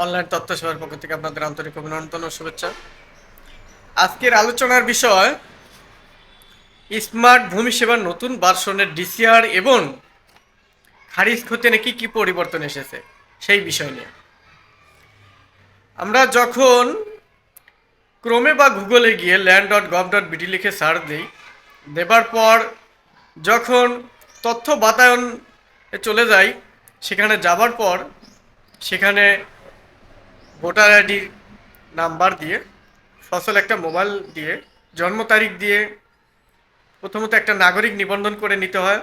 Online তথ্য সেবার পক্ষ থেকে আপনাদের আন্তরিক অভিনন্দন ও শুভেচ্ছা। আজকের আলোচনার বিষয়, স্মার্ট ভূমি সেবার নতুন ভার্সনের ডিসিআর এবং খারিজ খতিয়ানে কি কি পরিবর্তন এসেছে, সেই বিষয় নিয়ে। আমরা যখন ক্রমে বা গুগলে গিয়ে land dot gov dot BD লিখে সার্চ দিই, দেবার পর যখন তথ্য বাতায়ন চলে যাই, সেখানে যাবার পর সেখানে ভোটার আইডি নাম্বার দিয়ে ফসল একটা মোবাইল দিয়ে, জন্ম তারিখ দিয়ে প্রথমত একটা নাগরিক নিবন্ধন করে নিতে হয়।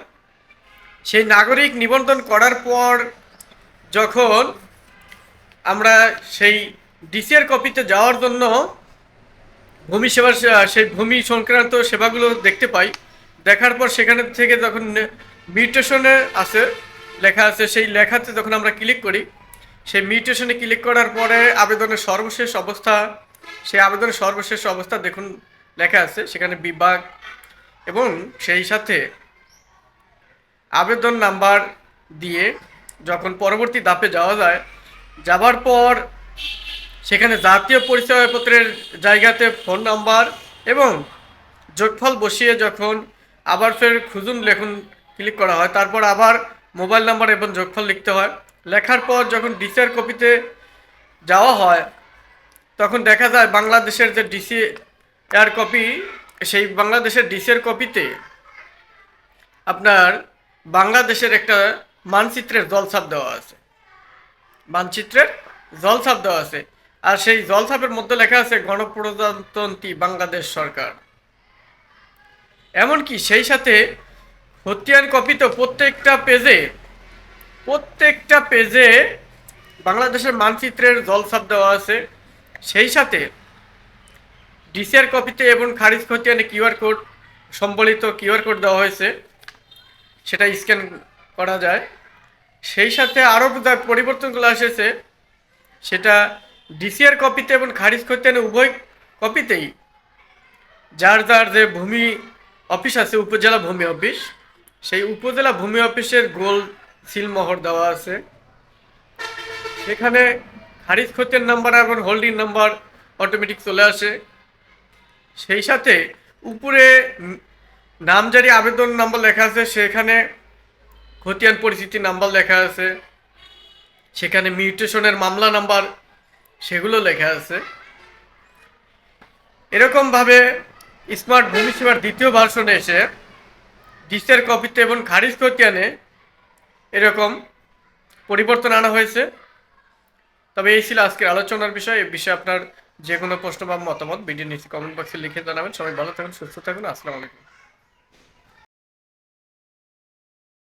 সেই নাগরিক নিবন্ধন করার পর যখন আমরা সেই ডিসিআর কপিতে যাওয়ার জন্য ভূমি সেবার, সেই ভূমি সংক্রান্ত সেবাগুলো দেখতে পাই। দেখার পর সেখানে থেকে যখন মিউটেশনে আছে লেখা আছে, সেই লেখাতে যখন আমরা ক্লিক করি সেই মিউটেশনে ক্লিক করার পরে আবেদনের সর্বশেষ অবস্থা, সেই আবেদনের সর্বশেষ অবস্থা দেখুন, লেখা আছে, সেখানে বিভাগ এবং সেই সাথে আবেদন নাম্বার দিয়ে যখন পরবর্তী ধাপে যাওয়া যায়, যাবার পর সেখানে জাতীয় পরিচয়পত্রের জায়গাতে ফোন নাম্বার এবং যোগফল বসিয়ে যখন আবার ফের খুঁজুন, লেখুন ক্লিক করা হয়। তারপর আবার মোবাইল নাম্বার এবং যোগফল লিখতে হয়। লেখার পর যখন ডিসিআর কপিতে যাওয়া হয়, তখন দেখা যায় বাংলাদেশের যে ডিসি এর কপি, সেই বাংলাদেশের ডিসিআর কপিতে আপনার বাংলাদেশের একটা মানচিত্রের জলছাপ দেওয়া আছে। মানচিত্রের জলছাপ দেওয়া আছে। আর সেই জলছাপের মধ্যে লেখা আছে, গণপ্রজাতন্ত্রী বাংলাদেশ সরকার। এমনকি সেই সাথে হতিয়ান কপিতে প্রত্যেকটা পেজে প্রত্যেকটা পেজে বাংলাদেশের মানচিত্রের জলসাপ দেওয়া আছে। সেই সাথে ডিসিআর কপিতে এবং খারিজ খতিয়ানে কিউআর কোড, সম্বলিত কিউআর কোড দেওয়া হয়েছে। সেটা স্ক্যান করা যায়। সেই সাথে আরও পরিবর্তনগুলো এসেছে, সেটা ডিসিআর কপিতে এবং খারিজ খতিয়ানে উভয় কপিতেই যার যার যে ভূমি অফিস আছে, উপজেলা ভূমি অফিস, সেই উপজেলা ভূমি অফিসের গোল সিলমোহর দেওয়া আছে। সেখানে খারিজ খতিয়ান নাম্বার এবং হোল্ডিং নাম্বার অটোমেটিক চলে আসে। সেই সাথে উপরে নামজারি আবেদন নাম্বার লেখা আছে, সেখানে খতিয়ান পরিচিতি নাম্বার লেখা আছে। সেখানে মিউটেশনের মামলা নাম্বার, সেগুলো লেখা আছে। এরকমভাবে স্মার্ট ভূমি সেবার দ্বিতীয় ভার্সনে এসে ডিসের কপিতে এবং খারিজ খতিয়ানে এরকম পরিবর্তন আনা হয়েছে। তবে এই ছিল আজকের আলোচনার বিষয়। এই বিষয়ে আপনার যে কোনো প্রশ্ন বা মতামত ভিডিও নিচে কমেন্ট বক্সে লিখে জানাবেন। সবাই ভালো থাকুন, সুস্থ থাকুন। আসসালামু আলাইকুম।